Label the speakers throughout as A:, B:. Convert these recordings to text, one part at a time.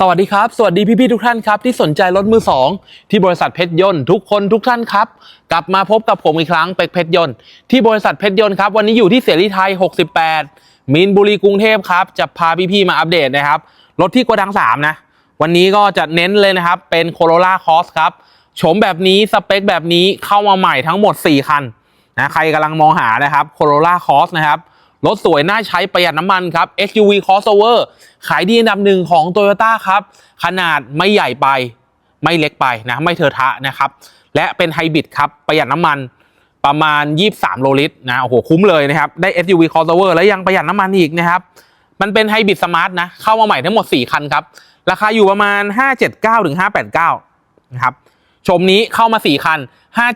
A: สวัสดีครับ สวัสดีพี่ๆทุกท่านครับ ที่สนใจรถมือสองที่บริษัทเพชรยนต์ทุกคนทุกท่านครับ กลับมาพบกับผมอีกครั้งเป็กเพชรยนต์ที่บริษัทเพชรยนต์ครับ วันนี้อยู่ที่เสรีไทย 68 มีนบุรีกรุงเทพครับ จะพาพี่ๆมาอัปเดตนะครับ รถที่โกดัง 3 นะ วันนี้ก็จะเน้นเลยนะครับ เป็น Corolla Cross ครับโฉมแบบนี้สเปคแบบนี้เข้ามาใหม่ทั้งหมด 4 คัน นะใครกำลังมองหานะครับ Corolla Cross นะครับรถสวยน่าใช้ประหยัดน้ำมันครับ SUV crossover ขายดีอันดับหนึ่งของ Toyota ครับ ขนาดไม่ใหญ่ไป ไม่เล็กไปนะไม่เทอะทะนะครับ และเป็นไฮบริดครับ ประหยัดน้ำมันประมาณ 23 โลลิตรนะโอ้โหคุ้มเลยนะครับ ได้ SUV crossover แล้วยังประหยัดน้ำมันอีกนะครับ มันเป็นไฮบริดสมาร์ทนะ เข้ามาใหม่ทั้งหมด 4 คันครับ ราคาอยู่ประมาณ 579ถึง589นะครับชมนี้เข้ามา 4 คัน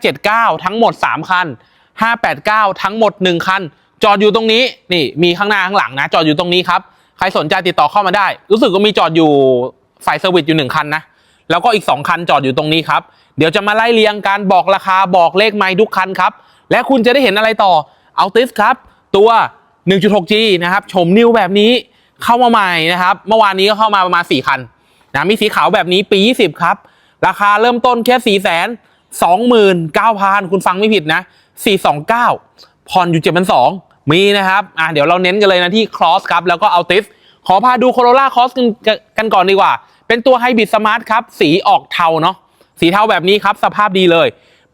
A: 579 ทั้งหมด 3 คัน 589 ทั้งหมด 1 คัน จอดอยู่ตรงนี้นี่มีข้างหน้าข้างหลังนะ จอดอยู่ตรงนี้ครับใครสนใจติดต่อเข้ามาได้ รู้สึกว่ามีจอดอยู่ฝ่ายเซอร์วิสอยู่ 1 คันนะแล้วก็อีก 2 คันจอดอยู่ตรงนี้ครับ เดี๋ยวจะมาไล่เรียงการบอกราคาบอกเลขไมล์ทุกคันครับ และคุณจะได้เห็นอะไรต่อเอาติสครับ ตัว 1.6G นะครับชมนิวแบบนี้เข้ามาใหม่นะครับ เมื่อวานนี้ก็เข้ามาประมาณ 4 คันนะมีสีขาวแบบนี้ปี 20 ครับ ราคาเริ่มต้นแค่4 2 9 0 0 0 คุณฟังไม่ผิดนะ 429 ผ่อนอยู่ 7,200มีนะครับ อะเดี๋ยวเราเน้นกันเลยนะที่ Cross ครับ แล้วก็ Altis ขอพาดู Corolla Cross กันกันก่อนดีกว่า เป็นตัว Hybrid Smart ครับ สีออกเทาเนาะ สีเทาแบบนี้ครับ สภาพดีเลย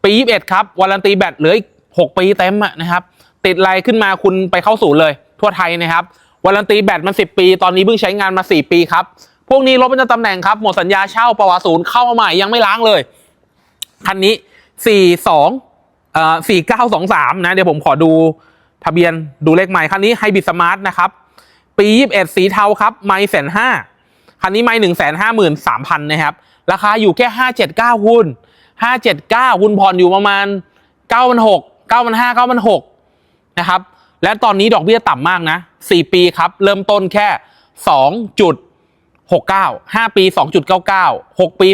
A: ปี 21 ครับ วารันตีแบตเหลืออีก 6 ปีเต็มนะครับ ติดไลน์ขึ้นมาคุณไปเข้าศูนย์เลย ทั่วไทยนะครับ วารันตีแบตมัน 10 ปี ตอนนี้เพิ่งใช้งานมา 4 ปีครับ พวกนี้รถประจำตำแหน่งครับ หมดสัญญาเช่าประวัติศูนย์เข้ามาใหม่ยังไม่ล้างเลย คันนี้42เอ่อ4923นะ เดี๋ยวผมขอดูทะเบียนดูเลขใหม่คันนี้ไฮบริดสมาร์ทนะครับ ปี21สีเทาครับ ไม่แสนห้าคันนี้ไม่หนึ่งแสนห้าหมื่นสามพันนะครับ ราคาอยู่แค่579หุ้น579หุ้นผ่อนอยู่ประมาณ9,600 9,500 9,600นห้าเก้าพันหกนะครับ และตอนนี้ดอกเบี้ยต่ำมากนะ4ปีครับ เริ่มต้นแค่สองจุด 69 5 ปี 2.99 6 ปี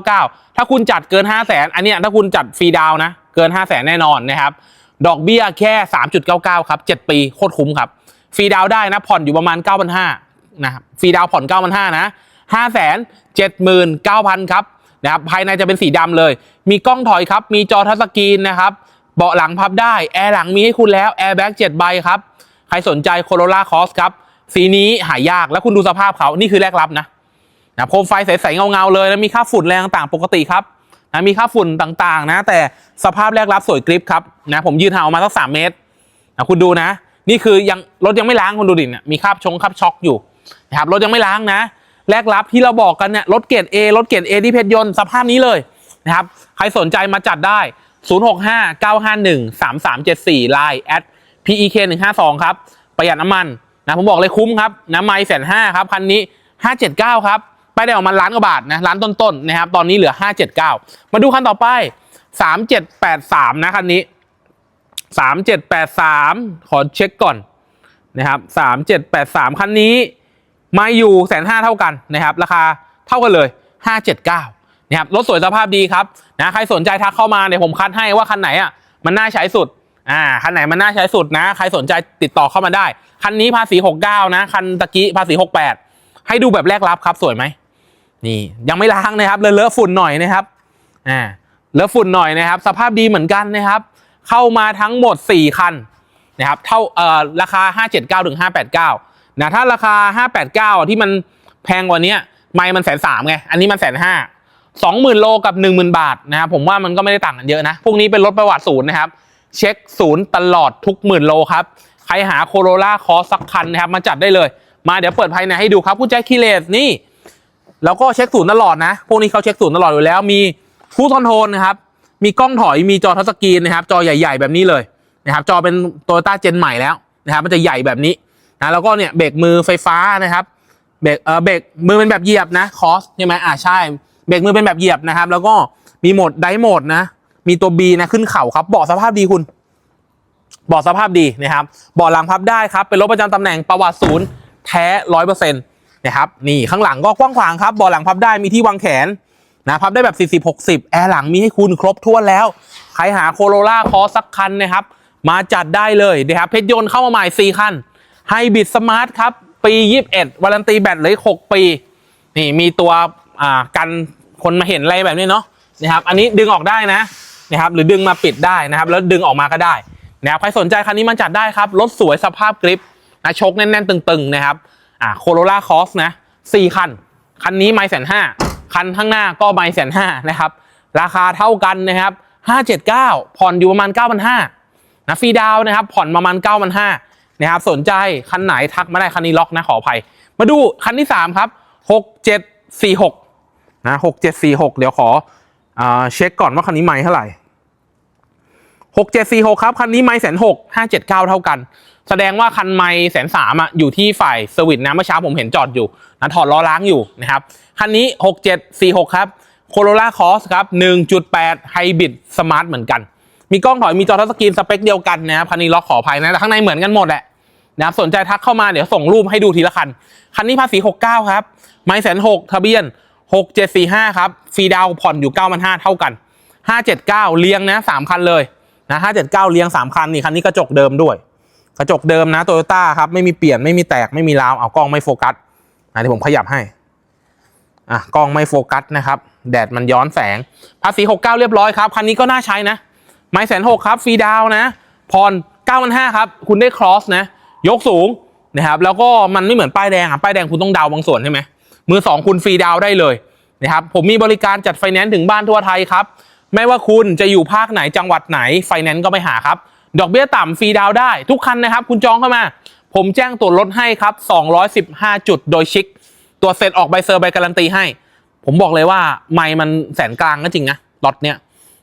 A: 3.99 ถ้าคุณจัดเกิน 5 0 0แสนอันเนี้ยถ้าคุณจัดฟรีดาวนะ เกิน 5 0 0แสนแน่นอนนะครับ ดอกเบี้ยแค่ 3.99 ครับ 7 ปี โคตรคุ้มครับ ฟรีดาวได้นะ ผ่อนอยู่ประมาณ 9,500นะครับ ฟรีดาวผ่อน 9,500นะ5 7 9 0 0 0 ครับนะครับภายในจะเป็นสีดำเลย มีกล้องถอยครับ มีจอทัชสกรีนนะครับเบาะหลังพับได้ แอร์หลังมีให้คุณแล้ว แอร์แบ็ก7ใบครับ ใครสนใจ Corolla Cross ครับ สีนี้หายากแล้วคุณดูสภาพเขานี่คือแรกรับนะนะโคมไฟใสๆเงาๆเลยแล้วมีค่าฝุ่นแรงต่างปกติครับนะมีค่าฝุ่นต่างๆ นะ แต่สภาพแรกรับสวยกริปครับนะผมยืนห่างออกมาสักสามเมตรนะคุณดูนะ นี่คือยังรถยังไม่ล้างคุณดูดิเนี่ยมีคราบชงคราบช็อกอยู่นะครับรถยังไม่ล้างนะ แรกรับที่เราบอกกันเนี่ยรถเกรด A รถเกรด A ที่เพชรยนต์สภาพนี้เลยนะครับใครสนใจมาจัดได้ 065 951 3374 Line at PEK 152ครับประหยัดน้ำมัน นะผมบอกเลยคุ้มครับนะไม่แสนห้าครับคันนี้579ครับไปได้ออกมาล้านกว่าบาทนะล้านต้นๆนะครับตอนนี้เหลือ579มาดูคันต่อไป3783นะคันนี้3783ขอเช็คก่อนนะครับ3783คันนี้มาอยู่แสนห้าเท่ากันนะครับ ราคาเท่ากันเลย579นะครับรถสวยสภาพดีครับนะใครสนใจทักเข้ามาเดี๋ยผมคัดให้ว่าคันไหนอะมันน่าใช้สุด อ่าคันไหนมันน่าใช้สุดนะ ใครสนใจติดต่อเข้ามาได้ คันนี้ภาษี 69 นะ คันตะกี้ภาษี 68 ให้ดูแบบแรกรับครับ สวยไหม นี่ยังไม่ล้างนะครับเลอะเลอะฝุ่นหน่อยนะครับ อ่า เลอะฝุ่นหน่อยนะครับ สภาพดีเหมือนกันนะครับ เข้ามาทั้งหมด 4 คันนะครับ เท่า เอ่อ ราคา 579ถึง589 นะ ถ้าราคา 589 ที่มันแพงกว่านี้ไม่มันแสนสามไง อันนี้มันแสนห้าสองหมื่นโลกับหนึ่งหมื่นบาทนะครับ ผมว่ามันก็ไม่ได้ต่างกันเยอะนะ พวกนี้เป็นรถประวัติศูนย์นะครับ เช็คศูนย์ตลอดทุกหมื่นโลครับ ใครหาโคโรล่าคอสักคันนะครับ มาจัดได้เลย มาเดี๋ยวเปิดภายในให้ดูครับกุญแจคีเลสนี่ แล้วก็เช็คศูนย์ตลอดนะ พวกนี้เขาเช็คศูนย์ตลอดอยู่แล้ว มีคูคอนโทรลนะครับ มีกล้องถอย มีจอทัชสกรีนนะครับ จอใหญ่ ๆ แบบนี้เลยนะครับ จอเป็นโตโยต้าเจนใหม่แล้วนะครับ มันจะใหญ่แบบนี้นะ แล้วก็เนี่ยเบรกมือไฟฟ้านะครับ เบรกเออเบรกมือเป็นแบบเหยียบนะ คอสใช่ไหมอ่าใช่ เบรกมือเป็นแบบเหยียบนะครับ แล้วก็มีโหมดไดโหมดนะ มีตัว B นะขึ้นเข่าครับเบาะสภาพดีคุณเบาะสภาพดีนะครับเบาะหลังพับได้ครับเป็นรถประจำตำแหน่งประวัติศูนย์แท้ร้อยเปอร์เซ็นต์นะครับนี่ข้างหลังก็กว้างขวางครับเบาะหลังพับได้มีที่วางแขนนะพับได้แบบ 40 60 แอร์หลังมีให้คุณครบถ้วนแล้ว ใครหาโคโรล่าคอสักคันนะครับ มาจัดได้เลยนะครับเพชรยนต์เข้ามาใหม่ 4 คันไฮบริดสมาร์ทครับ ปี 21วารันตีแบตเลย6 ปี นี่มีตัวอ่ากันคนมาเห็นอะไรแบบนี้เนาะนะครับอันนี้ดึงออกได้นะ นะครับหรือดึงมาปิดได้นะครับ แล้วดึงออกมาก็ได้นะครับใครสนใจคันนี้มันจัดได้ครับรถสวยสภาพกริปนะชกแน่นๆ ตึงๆนะครับอ่าโคโรล่าคอสนะสี่คัน คันนี้ไม่แสนห้าคันข้างหน้าก็ไม่แสนห้านะครับ ราคาเท่ากันนะครับห้าเจ็ดเก้าผ่อนอยู่ประมาณเก้าพันห้านะฟรีดาวนะครับ ผ่อนประมาณเก้าพันห้านะครับสนใจคันไหนทักมาได้คันนี้ล็อกนะขออภัย มาดูคันที่สามครับหกเจ็ดสี่หกนะหกเจ็ดสี่หกเดี๋ยวขออาเช็คก่อนว่าคันนี้ไม่เท่าไหร่ หกเจ็ดสี่หกครับ คันนี้ไม่แสนหกห้าเจ็ดเก้าเท่ากัน แสดงว่าคันไม่แสนสามอะอยู่ที่ฝ่ายเซอร์วิสนะเมื่อเช้าผมเห็นจอดอยู่นะถอดล้อล้างอยู่นะครับ คันนี้หกเจ็ดสี่หกครับโคโรล่าคอสครับหนึ่งจุดแปดไฮบริดสมาร์ทเหมือนกัน มีกล้องถอยมีจอทัชสกรีนสเปคเดียวกันนะครับ คันนี้ล็อกขออภัยนะแต่ข้างในเหมือนกันหมดแหละนะครับสนใจทักเข้ามาเดี๋ยวส่งรูปให้ดูทีละคัน คันนี้ภาษี 69 ครับ ไม่แสนหกทะเบียน 6745 ครับฟรีดาวผ่อนอยู่9,500เท่ากัน 579 เลี้ยงนะ3คันเลย นะ579เจ็ดเก้าเลี้ยง3คันนี่คันนี้กระจกเดิมด้วย กระจกเดิมนะโตโยต้าครับไม่มีเปลี่ยนไม่มีแตกไม่มีราวเอากล้องไม่โฟกัสนะเดี๋ยวผมขยับให้อะกล้องไม่โฟกัสนะครับ แดดมันย้อนแสง ภาษี69เก้าเรียบร้อยครับ คันนี้ก็น่าใช้นะไม่แสนหกครับฟรีดาวน์นะผ่อน9,500ครับ คุณได้ครอสนะ ยกสูงนะครับ แล้วก็มันไม่เหมือนป้ายแดงอะป้ายแดงคุณต้องดาวบางส่วนใช่ไหมมือสองคุณฟรีดาวได้เลยนะครับผมมีบริการจัดไฟแนนซ์ถึงบ้านทั่วไทยครับ ไม่ว่าคุณจะอยู่ภาคไหนจังหวัดไหนไฟแนนซ์ก็ไปหาครับ ดอกเบี้ยต่ำฟรีดาวได้ทุกคันนะครับ คุณจองเข้ามา ผมแจ้งตัวลดให้ครับ 215 จุดโดยชิคตัวเสร็จออกใบเซอร์ใบการันตีให้ ผมบอกเลยว่าไม่มันแสนกลางก็จริงนะล็อตเนี้ย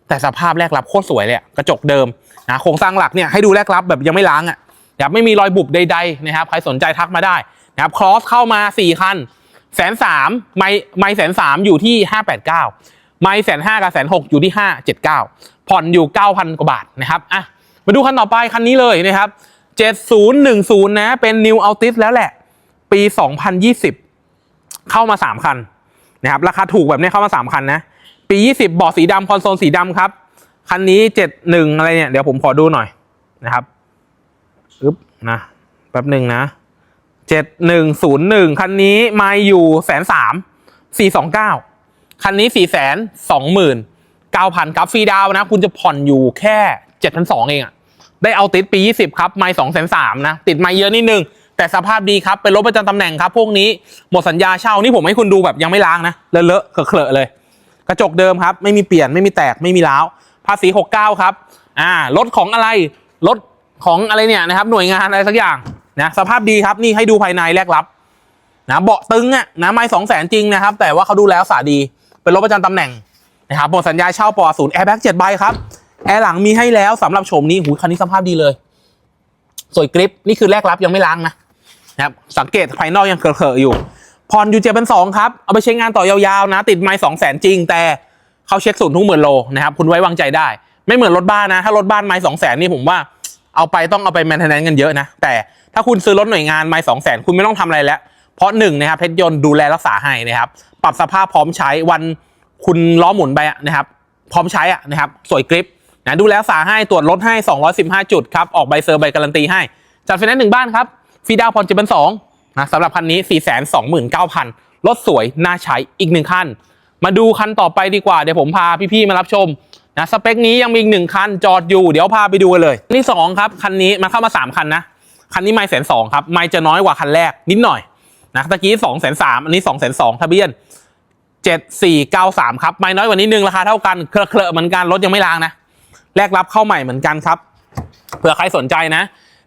A: แต่สภาพแรกรับโคตรสวยเลยกระจกเดิมนะโครงสร้างหลักเนี่ยให้ดูแรกรับแบบยังไม่ล้างอะแบบไม่มีรอยบุบใดๆนะครับใครสนใจทักมาได้นะครับครอสเข้ามา 4 คันแสนสามไม่ไม่แสนสามอยู่ที่ 589 ไม่แสนห้ากับแสนหกอยู่ที่579ผ่อนอยู่9,000กว่าบาทนะครับอะมาดูคันต่อไปคันนี้เลยนะครับ7010นย์หนึ่งศูนย์นะเป็น New Altis แล้วแหละ ปี2020เข้ามา3คันนะครับราคาถูกแบบนี้เข้ามา3คันนะ ปี20เบาะสีดำคอนโซลสีดำครับ คันนี้71อะไรเนี่ยเดี๋ยวผมขอดูหน่อยนะครับอึ๊บนะแป๊บหนึ่งนะ7101คันนี้มาอยู่แสนสามสี่สองเก้า คันนี้สี่แสนสองหมื่นเก้าพันครับฟรีดาวนะ คุณจะผ่อนอยู่แค่เจ็ดพันสองเองอะได้เอาติดปี 20 ครับ ไม่สองแสนสามนะ ติดไม่เยอะนิดนึง แต่สภาพดีครับ เป็นรถประจำตำแหน่งครับ พวกนี้หมดสัญญาเช่า นี่ผมให้คุณดูแบบยังไม่ล้างนะ เลอะๆเคลอะเลย กระจกเดิมครับ ไม่มีเปลี่ยน ไม่มีแตก ไม่มีร้าว ภาษี 69 ครับ อ่า รถของอะไร รถของอะไรเนี่ยนะครับ หน่วยงานอะไรสักอย่างนะ สภาพดีครับ นี่ให้ดูภายในแรกรับ นะ เบาะตึงอะนะ ไม่สองแสนจริงนะครับ แต่ว่าเขาดูแลรักษาดี เป็นรถประจำตำแหน่งนะครับหมดสัญญาเช่าปอศูนย์แอร์แบ็กเจ็ดใบครับ แอร์หลังมีให้แล้วสำหรับชมนี้หูคันนี้สภาพดีเลย สวยกริปนี่คือแรกรับยังไม่ล้างนะนะครับสังเกตภายนอกยังเคอะๆอยู่ผ่อนอยู่เจ็ดพันสองครับ เอาไปใช้งานต่อยาวๆนะ ติดไม้สองแสนจริง แต่เขาเช็คศูนย์ทุกหมื่นโลนะครับ คุณไว้วางใจได้ ไม่เหมือนรถบ้านนะ ถ้ารถบ้านไม้สองแสนนี่ผมว่าเอาไปต้องเอาไปแมนเทนแนนกันเยอะนะ แต่ถ้าคุณซื้อรถหน่วยงานไม้สองแสนคุณไม่ต้องทำอะไรแล้ว เพราะหนึ่งนะครับเพชรยนต์ดูแลรักษาให้นะครับ รับสภาพพร้อมใช้วันคุณล้อหมุนไปนะครับ พร้อมใช้อะนะครับ สวยกริปนะดูแลรักษาให้ตรวจรถให้ 215 จุดครับ ออกใบเซอร์ใบการันตีให้ จัดไฟแนนซ์หนึ่งบ้านครับฟีดาวน์ผ่อนเจ็ดพันสองนะสำหรับคันนี้ 429,000 รถสวย น่าใช้อีกหนึ่งคัน มาดูคันต่อไปดีกว่า เดี๋ยวผมพาพี่ๆมารับชมนะสเปคนี้ยังมีอีกหนึ่งคันจอดอยู่ เดี๋ยวพาไปดูกันเลยนี่สองครับคันนี้มันเข้ามา 3 คันนะคันนี้ไม่แสนสองครับไม่จะน้อยกว่าคันแรกนิดหน่อย นะตะกี้สองแสนสามอันนี้สองแสนสองทะเบียนเจ็ดสี่เก้าสามครับไม่น้อยกว่านิดนึงราคาเท่ากันเคลอะๆเหมือนกันรถยังไม่ล้างนะแลกรับเข้าใหม่เหมือนกันครับเผื่อใครสนใจนะ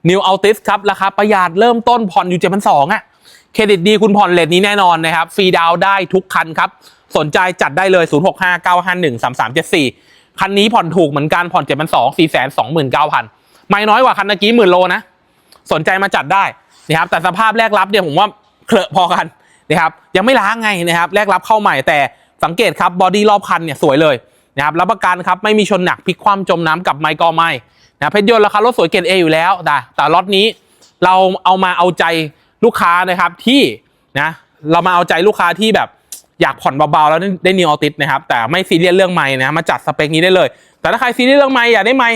A: New Altis ครับ ราคาประหยัดเริ่มต้นผ่อนอยู่7 2 0 0อะเครดิตดีคุณผ่อนเลทนี้แน่นอนนะครับ ฟรีดาวได้ทุกคันครับ สนใจจัดได้เลย 0659513374 คันนี้ผ่อนถูกเหมือนกันผ่อน7 2 0 0 429,000 ไม่น้อยกว่าคันเมื่อกี้หมื่นโลนะ สนใจมาจัดได้นะครับแต่สภาพแรกรับเนี่ยผมว่า เคลอะพอกันนะครับยังไม่ล้างไงนะครับแรกรับเข้าใหม่แต่สังเกตครับบอดี้รอบคันเนี่ยสวยเลยนะครับรับประกันครับไม่มีชนหนักพลิกคว่ำจมน้ำกับไมกอไม่นะเพชรยนต์ราคารถสวยเกรดเออยู่แล้วแต่แต่ล็อตนี้เราเอามาเอาใจลูกค้านะครับที่นะเรามาเอาใจลูกค้าที่แบบอยากผ่อนเบาๆแล้วได้นิวออติสนะครับแต่ไม่ซีเรียสเรื่องไม้นะมาจัดสเปคนี้ได้เลย แต่ถ้าใครซีเรียสเรื่องไม้อยากได้ไม้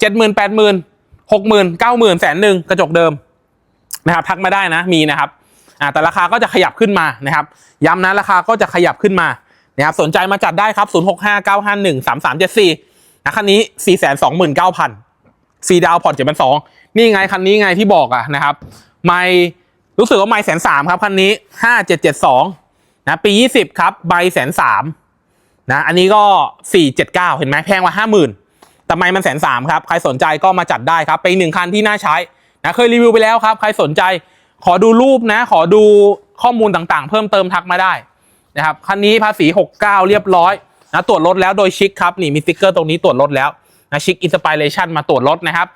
A: เจ็ดหมื่นแปดหมื่นหกหมื่นเก้าหมื่นแสนหนึ่งกระจกเดิมนะครับทักมาได้นะมีนะครับ อ่าแต่ราคาก็จะขยับขึ้นมานะครับย้ำนะราคาก็จะขยับขึ้นมานะครับสนใจมาจัดได้ครับ 0 6 5 9 5 1 3 3 7 4นะคันนี้ 4 2 9 0 0 0ฟรีดาวน์ผ่อนเจ็ดพันสองนี่ไงคันนี้ไงที่บอกอะนะครับไม่รู้สึกว่าไม่แสนสามครับคันนี้ 5772นะปี 20 ครับใบแสนสามนะอันนี้ก็ 479 เห็นไหมแพงกว่า 50,000แต่ไม่มันแสนสามครับ ใครสนใจก็มาจัดได้ครับเป็นหนึ่งคันที่น่าใช้นะเคยรีวิวไปแล้วครับ ใครสนใจ ขอดูรูปนะ ขอดูข้อมูลต่างๆ เพิ่มเติมทักมาได้นะครับคันนี้ภาษี 69 เรียบร้อยนะตรวจรถแล้วโดยชิคครับนี่มีสติ๊กเกอร์ตรงนี้ตรวจรถแล้วนะชิคอินสปิเรชันมาตรวจรถนะครับ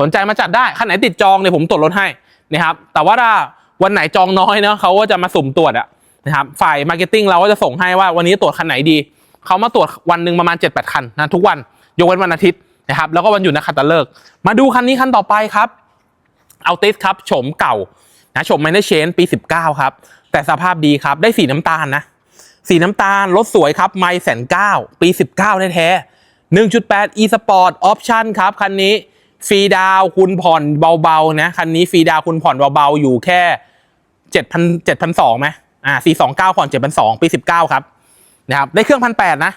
A: สนใจมาจัดได้คันไหนติดจองเนี่ยผมตรวจรถให้นะครับแต่ว่าถ้าวันไหนจองน้อยเนาะเขาก็จะมาสุ่มตรวจอะนะครับฝ่ายมาร์เก็ตติ้งเราก็จะส่งให้ว่าวันนี้ตรวจคันไหนดีเขามาตรวจวันหนึ่งประมาณ 7-8 คันนะทุกวันยกเว้นวันอาทิตย์นะครับแล้วก็วันหยุดนักขัตฤกษ์มาดูคันนี้คันต่อไปครับเอาติสครับโฉมเก่า นะโฉมไมเนเชนปี 19 ครับ แต่สภาพดีครับ ได้สีน้ำตาลนะ สีน้ำตาล รถสวยครับ ไม่แสนเก้าปี 19 แท้ๆ1.8 e sport option ครับ คันนี้ฟรีดาวคุณผ่อนเบาๆ นะ คันนี้ฟรีดาวคุณผ่อนเบาๆ อยู่แค่ 7,000 7,200ไหมอ่า429 ผ่อน 7,200 ปี 19 ครับนะครับ ได้เครื่องพันแนะ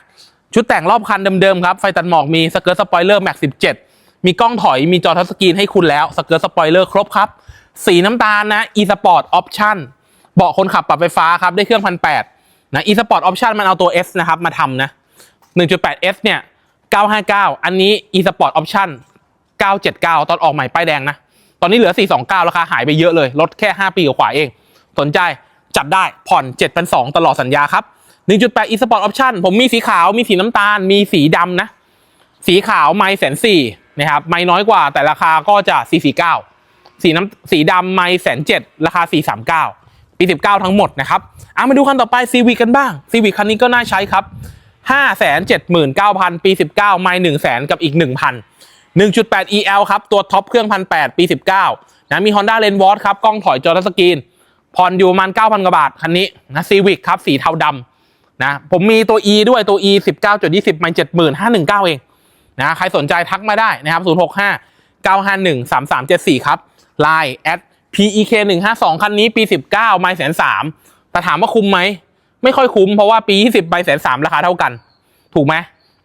A: ชุดแต่งรอบคันเดิมๆ ครับ ไฟตัดหมอกมีสเกิร์ตสปอยเลอร์แม็ก17มีกล้องถอยมีจอทัชสกรีนให้คุณแล้วสเกิร์ตสปอยเลอร์ครบครับ สีน้ำตาลนะ e sport option เบาะคนขับปรับไฟฟ้าครับ ได้เครื่องพันแปดนะ e sport option มันเอาตัว S นะครับ มาทำนะ 1.8 S เนี่ย 959 อันนี้ e sport option 979 ตอนออกใหม่ป้ายแดงนะ ตอนนี้เหลือ 429 ราคาหายไปเยอะเลย ลดแค่ 5 ปีกว่าเอง สนใจจับได้ผ่อน 7,200 ตลอดสัญญาครับ 1.8 e sport option ผมมีสีขาวมีสีน้ำตาล มีสีดำนะ สีขาวไม่แสนสี่นะครับไม่น้อยกว่าแต่ราคาก็จะ 449 สีน้ำสีดำไม่แสนเจ็ดราคา 439 ปี 19 ทั้งหมดนะครับเอามาดูคันต่อไปซีวิกันบ้างซีวิคันนี้ก็น่าใช้ครับ 579,000 ปี 19 ไม่1 0 0 0 0 0กับอีก 1,000 1.8 EL ครับ ตัวท็อปเครื่อง 1,800 ปี 19 นะมี Honda l e n w a t ครับ กล้องถอยจอทัชสกรีนผ่อนอยู่ประมาณ 9,000 กว่าบาท คันนี้นะซีวิกครับ สีเทาดำนะผมมีตัว E ด้วยตัว E 19.20 ไม่70,000 519เองนะใครสนใจทักมาได้นะครับ 065 951 3374 ครับ Line at PEK 152คันนี้ปี 19ไม่แสนสามแต่ถามว่าคุ้มไหม ไม่ค่อยคุ้มเพราะว่าปี 20ใบแสนสามราคาเท่ากัน ถูกไหม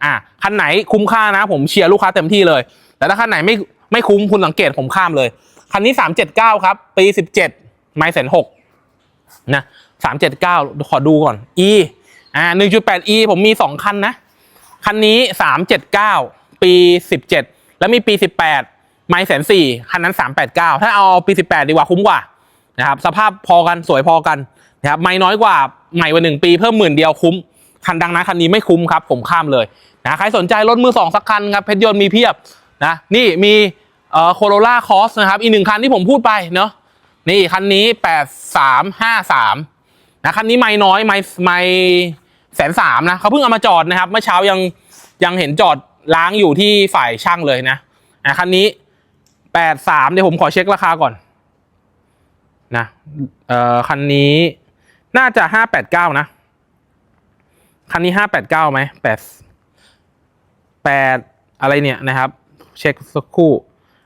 A: อ่าคันไหนคุ้มค่านะ ผมเชียร์ลูกค้าเต็มที่เลย แต่ถ้าคันไหนไม่ไม่คุ้มคุณสังเกตผมข้ามเลย คันนี้ 379 ครับ ปี 17ไม่แสนหกนะ379 ขอดูก่อน E อ่า1.8 E ผมมี 2 คันนะ คันนี้ 379 ปี 17 แล้วมีปี 18 ไม่แสนสี่คันนั้น389ถ้าเอาปี18ดีกว่าคุ้มกว่านะครับสภาพพอกันสวยพอกันนะครับไม่น้อยกว่าใหม่กว่าหนึ่งปีเพิ่มหมื่นเดียวคุ้มคันดังนะคันนี้ไม่คุ้มครับผมข้ามเลยนะใครสนใจรถมือสองสักคันครับเพชรยนต์มีเพียบนะนี่มีเอ่อโคโรล่าคอสนะครับอีกหนึ่งคันที่ผมพูดไปเนาะนี่คันนี้8353นะคันนี้ไม่น้อยไม่ไม่แสนสามนะเขาเพิ่งเอามาจอดนะครับเมื่อเช้ายังยังเห็นจอดล้างอยู่ที่ฝ่ายช่างเลยนะอะคันนี้ แปดสามเดี๋ยวผมขอเช็คราคาก่อนนะเอ่อคันนี้น่าจะห้าแปดเก้านะ คันนี้ห้าแปดเก้าไหมแปดแปดอะไรเนี่ยนะครับ เช็คสักครู่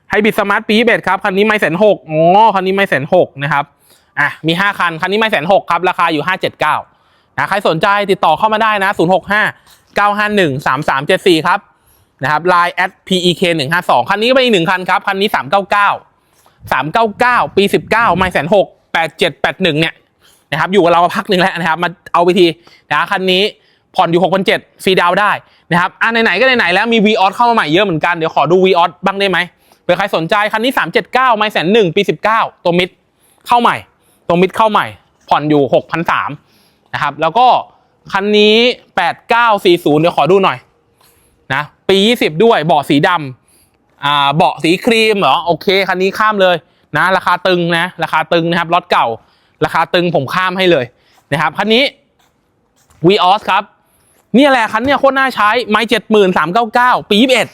A: ไฮบริดสมาร์ทปีเบดครับ คันนี้ไม่แสนหกอ๋อคันนี้ไม่แสนหกนะครับอะมีห้าคัน คันนี้ไม่แสนหกครับ ราคาอยู่ห้าเจ็ดเก้านะใครสนใจติดต่อเข้ามาได้นะศูนย์ หกห้าเก้าห้าหนึ่งสามสามเจ็ดสี่ครับนะครับ Line at pek 1 5 2คันนี้ก็เป็นอีกหนึ่งคันครับ คันนี้399 399ปี19ไม่แสนหก8781เนี่ยนะครับอยู่กับเรามาพักหนึ่งแล้วนะครับมาเอาไปทีนะคันนี้ผ่อนอยู่6,700ฟรีดาวได้นะครับอะไหนๆก็ไหนๆแล้วมี v ีออเข้ามาใหม่เยอะเหมือนกันเดี๋ยวขอดู v ีออบ้างได้ไหมเผื่อใครสนใจคันนี้379ไม่แสนหนึ่งปี19ตัวมิดเข้าใหม่ ตัวมิดเข้าใหม่ ผ่อนอยู่6,300นะครับแล้วก็คันนี้8940เดี๋ยวขอดูหน่อย นะปี 20 ด้วยเบาะสีดำอ่าเบาะสีครีมเหรอโอเคคันนี้ข้ามเลยนะราคาตึงนะราคาตึงนะครับรถเก่า ราคาตึงผมข้ามให้เลยนะครับคันนี้ v ีออสครับเนี่ยแหละคันเนี่ยโคตรน่าใช้ไม้เจ็ดหมื่นสามเก้าเก้าปียี่สิบเอ็ด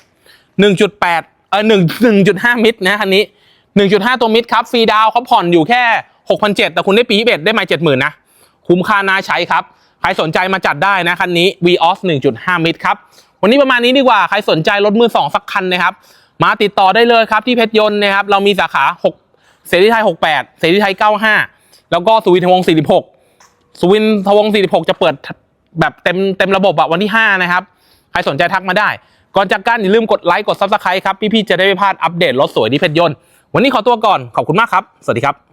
A: หนึ่งจุดแปดเออหนึ่งหนึ่งจุดห้ามิตรนะคันนี้หนึ่งจุดห้าตัวมิตรครับฟรีดาวเขาผ่อนอยู่แค่หกพันเจ็ดแต่คุณได้ปียี่สิบเอ็ดได้ไม้เจ็ดหมื่นนะ คุ้มค่าน่าใช้ครับ ใครสนใจมาจัดได้นะคันนี้ v ีออสหนึ่งจุดห้ามิตรครับ วันนี้ประมาณนี้ดีกว่า ใครสนใจรถมือสองสักคันนะครับ มาติดต่อได้เลยครับที่เพชรยนต์นะครับ เรามีสาขา6เสรีไทย 68 เสรีไทย 95 แล้วก็สุวินทวงศ์46 สุวินทวงศ์46 จะเปิดแบบเต็มเต็มระบบอะวันที่ 5 นะครับ ใครสนใจทักมาได้ ก่อนจากกันอย่าลืมกดไลค์กด Subscribe ครับ พี่ๆจะได้ไม่พลาดอัปเดตรถสวยที่เพชรยนต์วันนี้ขอตัวก่อนขอบคุณมากครับ สวัสดีครับ